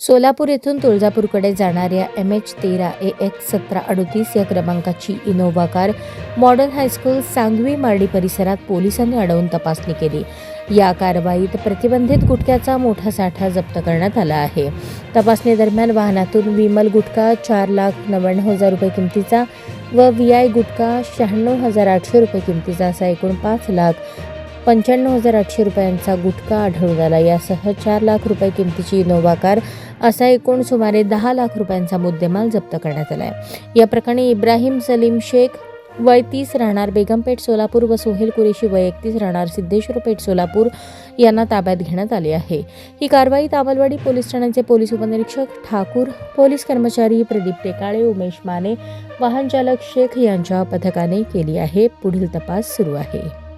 सोलापूर येथून तुळजापूरकडे जाणाऱ्या एम एच तेरा ए एक्स सतरा अडतीस या क्रमांकाची Innova car modern high school Sangvi Mardi परिसरात पोलिसांनी अडवून तपासणी केली. या कारवाईत प्रतिबंधित गुटख्याचा मोठा साठा जप्त करण्यात आला आहे. तपासणी दरम्यान वाहनातून विमल गुटखा चार लाख नव्याण्णव हजार रुपये किमतीचा व व्ही आय गुटखा शहाण्णव हजार आठशे रुपये किमतीचा असा एकूण पाच लाख पंच्याण्णव हजार आठशे रुपयांचा गुटखा आढळून आला. यासह चार लाख रुपये किमतीची इनोव्हा कार असा एकूण सुमारे दहा लाख रुपयांचा मुद्देमाल जप्त करण्यात आला आहे या प्रकरणी इब्राहिम सलीम शेख वय तीस राहणार बेगमपेठ सोलापूर व सोहेल कुरेशी वय एकतीस राहणार सिद्धेश्वर पेठ सोलापूर यांना ताब्यात घेण्यात आले आहे. ही कारवाई तामलवाडी पोलीस ठाण्याचे पोलीस उपनिरीक्षक ठाकूर पोलीस कर्मचारी प्रदीप टेकाळे उमेश माने वाहन चालक शेख यांच्या पथकाने केली आहे. पुढील तपास सुरू आहे.